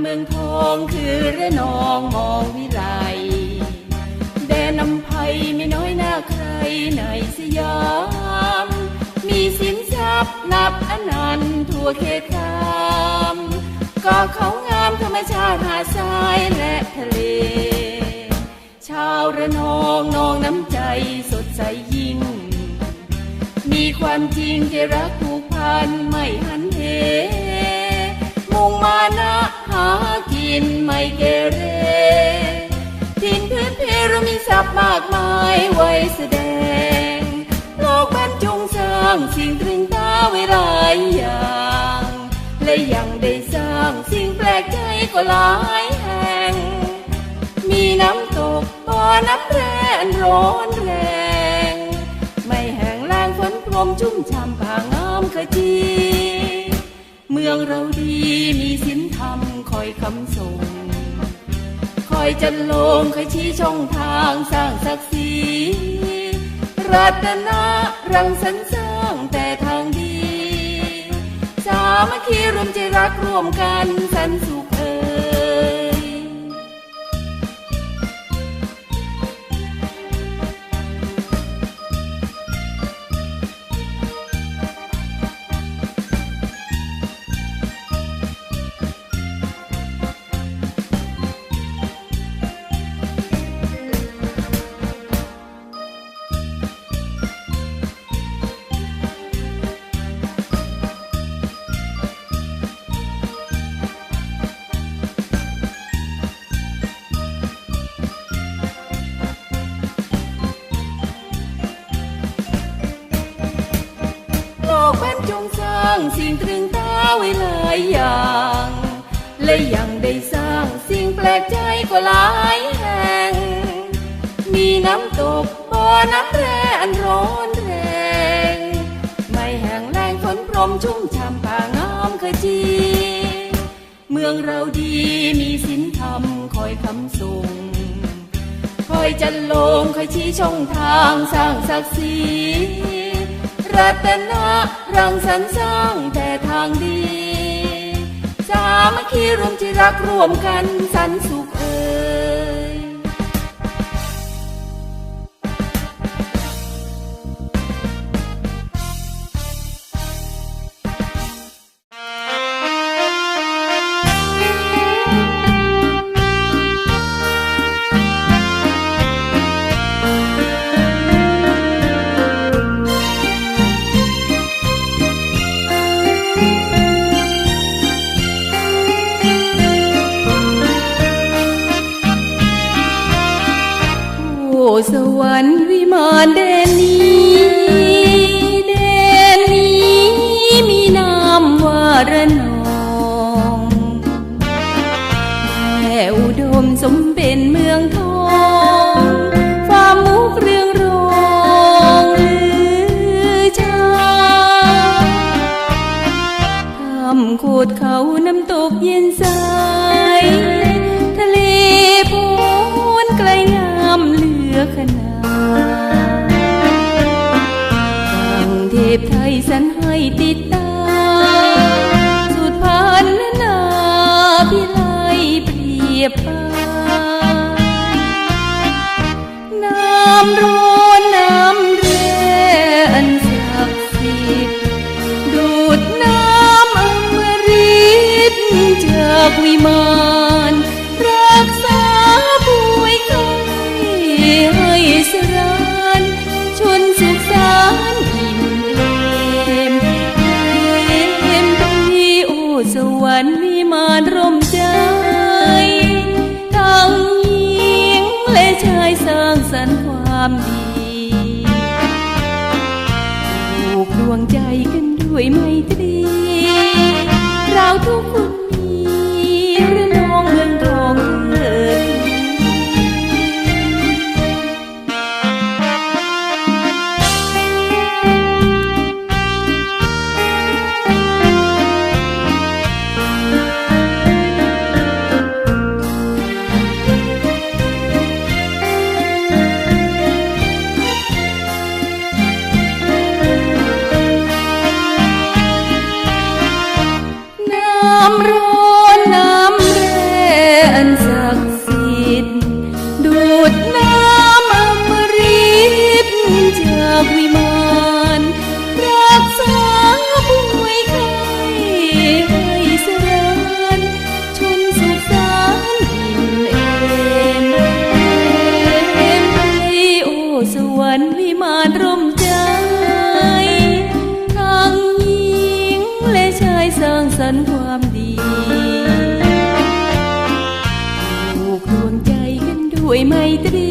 เมืองทองคือระนองมองวิไลแดนนำไพไม่น้อยหน้าใครในสยาม มีสินทรัพย์นับอนันต์ทั่วเขตคามก็เขางามธรรมชาติหาดทรายและทะเล ชาวระนองนองน้ำใจสดใสยิ่ง มีความจริงที่รักผูกพันไม่หันเห งมานะหากินไม่เกเรทินพื้นเพเรามีทรัพย์มากมายไว้แสดง โลกบรรจงสร้างสิ่งตรึงตาไว้หลายอย่าง และยังได้สร้างสิ่งแปลกใจก็หลายแห่ง มีน้ำตกบ่อน้ำแร่นร้อนแรง ไม่แห้งแล้งฝนพรมชุ่มช่ำผางามขจี เมืองเราดีมีศีลธรรมคอยคำส่ง คอยจันลงคอยชี้ช่องทางสร้างศักดิ์ศรีรัตนะรังสรรค์สร้างแต่ทางดี สามัคคีรวมใจรักร่วมกันสันสุางสิ่งตรึงตาไว้หลายอย่าง และยังได้สร้างสิ่งแปลกใจก็หลายแห่ง มีน้ำตกบ่อน้ำแร่อันร้อนแรง ไม่แห้งแล้งฝนพรมชุ่มช่ำผ่างามขจี เมืองเราดีมีศีลธรรมคอยคำส่งคอยจันลงคอยชี้ช่องทางสร้างศักดิ์ศรี รัตนะรังสรรค์สร้างแต่ทางดี สามัคคีรวมใจรักร่วมกันสันสุขเอ่ย สวรรค์วิมานแดนนี้แดนนี้มีนามว่าระนองแม่อุดมสมเป็นเมืองทองฟามุกเรืองรองลือชาทำโคดเขาน้ำตกเย็นใส ติดตามสุดพันนาพิไลเปรียบปานน้ำร้อนน้ำแร่อันศักดิ์สิทธิ์ดูดน้ำอมฤตจากวิมานามดีผูกดวงใจกันด้วยไมตรี เราทุกคนำร้อนน้ำแร่อันศักดิ์สิทธิ์ดูดน้ำอมฤตจากวิมาน รี